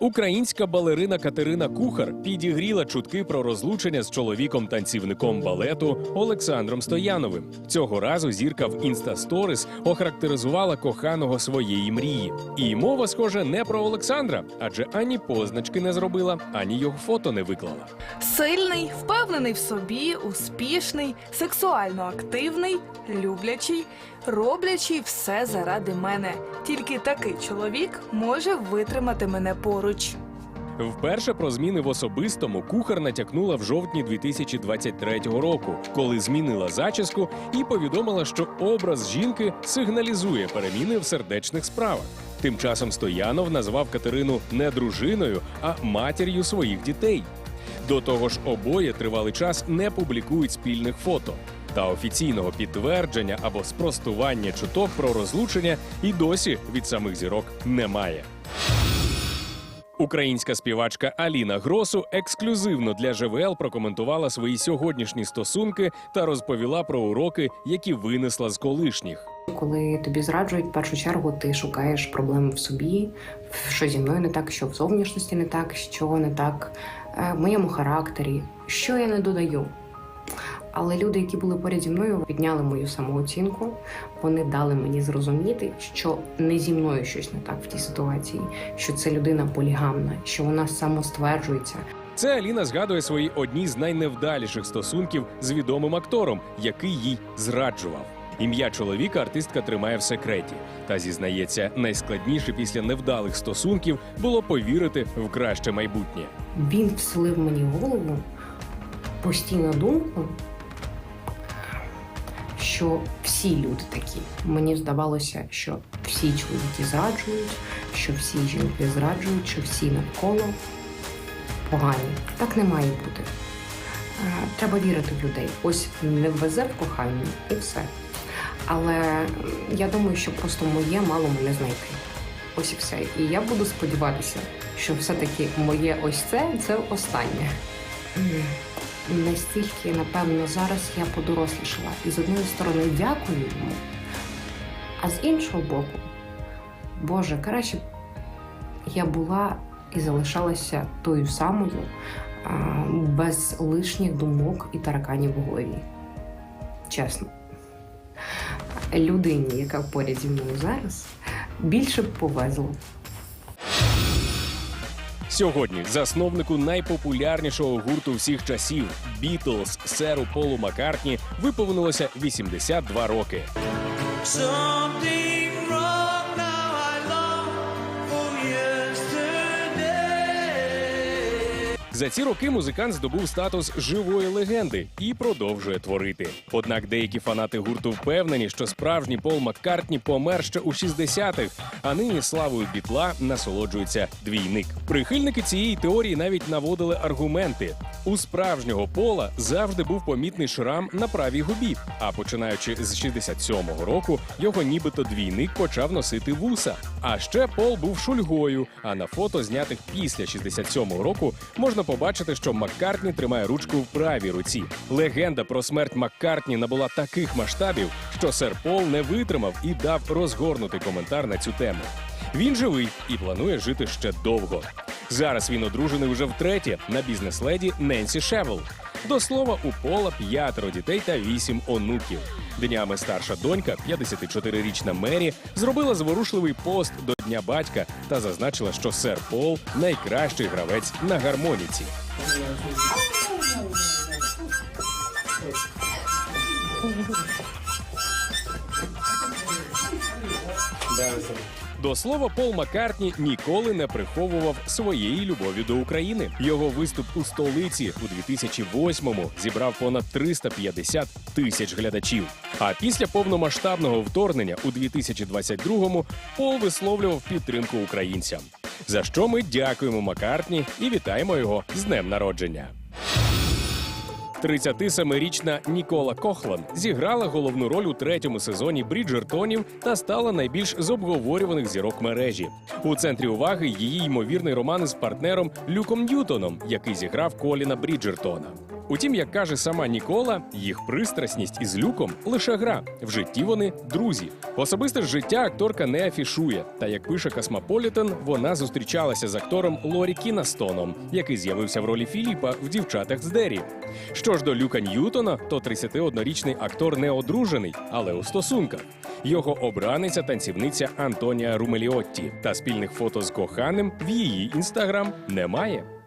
Українська балерина Катерина Кухар підігріла чутки про розлучення з чоловіком-танцівником балету Олександром Стояновим. Цього разу зірка в Інстасторис охарактеризувала коханого своєї мрії. І мова, схоже, не про Олександра, адже ані позначки не зробила, ані його фото не виклала. Сильний, впевнений в собі, успішний, сексуально активний, люблячий, роблячий все заради мене. Тільки такий чоловік може витримати мене поруч. Вперше про зміни в особистому кухар натякнула в жовтні 2023 року, коли змінила зачіску і повідомила, що образ жінки сигналізує переміни в сердечних справах. Тим часом Стоянов назвав Катерину не дружиною, а матір'ю своїх дітей. До того ж, обоє тривалий час не публікують спільних фото. Та офіційного підтвердження або спростування чуток про розлучення і досі від самих зірок немає. Українська співачка Аліна Гросу ексклюзивно для ЖВЛ прокоментувала свої сьогоднішні стосунки та розповіла про уроки, які винесла з колишніх. Коли тобі зраджують, в першу чергу ти шукаєш проблеми в собі, що зі мною не так, що в зовнішності не так, що не так е, в моєму характері, що я не додаю. Але люди, які були поряд зі мною, підняли мою самооцінку. Вони дали мені зрозуміти, що не зі мною щось не так в тій ситуації, що це людина полігамна, що вона самостверджується, Це Аліна згадує свої одні з найневдаліших стосунків з відомим актором, який їй зраджував. Ім'я чоловіка артистка тримає в секреті та зізнається, найскладніше після невдалих стосунків було повірити в краще майбутнє. він вселив мені в голову постійну думку, що всі люди такі. Мені здавалося, що всі чоловіки зраджують, що всі жінки зраджують, що всі навколо погані. Так не має бути. Е, Треба вірити в людей. Ось не везе в коханні і все. Але я думаю, що просто моє мало мене знайти. Ось і все. І я буду сподіватися, що все-таки моє ось це це останнє. Настільки, напевно, зараз я подорослішала. І з однієї сторони дякую йому, а з іншого боку, Боже, краще я була і залишалася тою самою, без лишніх думок і тараканів в голові. Чесно. Людині, яка поряд зі мною зараз, більше б повезло. Сьогодні засновнику найпопулярнішого гурту всіх часів Бітлз серу Полу Маккартні виповнилося 82 роки. За ці роки музикант здобув статус живої легенди і продовжує творити. Однак деякі фанати гурту впевнені, що справжній Пол Маккартні помер ще у 60-х, а нині славою бітла насолоджується двійник. Прихильники цієї теорії навіть наводили аргументи. У справжнього пола завжди був помітний шрам на правій губі. А починаючи з 67-го року, його нібито двійник почав носити вуса. А ще Пол був шульгою. А на фото, знятих після 67-го року, можна побачити, що Маккартні тримає ручку в правій руці. Легенда про смерть Маккартні набула таких масштабів, що сер Пол не витримав і дав розгорнутий коментар на цю тему. Він живий і планує жити ще довго. Зараз він одружений уже втретє на бізнес-леді Ненсі Шевел. До слова, у Пола п'ятеро дітей та вісім онуків. Днями старша донька, 54-річна Мері, зробила зворушливий пост до Дня батька та зазначила, що сер Пол найкращий гравець на гармоніці. До слова, Пол Маккартні ніколи не приховував своєї любові до України. Його виступ у столиці у 2008-му зібрав понад 350 тисяч глядачів. А після повномасштабного вторгнення у 2022-му Пол висловлював підтримку українцям. За що ми дякуємо Маккартні і вітаємо його з днем народження. 37-річна Нікола Кохлан зіграла головну роль у третьому сезоні Бріджертонів та стала найбільш з обговорюваних зірок мережі. У центрі уваги її ймовірний роман з партнером Люком Ньютоном, який зіграв Коліна Бріджертона. Утім, як каже сама Нікола, їх пристрасність із люком лише гра. В житті вони друзі. Особисте життя акторка не афішує. Та як пише Космополітен, вона зустрічалася з актором Лорі Кінастоном, який з'явився в ролі Філіпа в дівчатах з Дері. Що ж до Люка Ньютона, то 31-річний актор не одружений, але у стосунках. Його обраниця танцівниця Антонія Румеліотті. Та спільних фото з коханим в її інстаграм немає.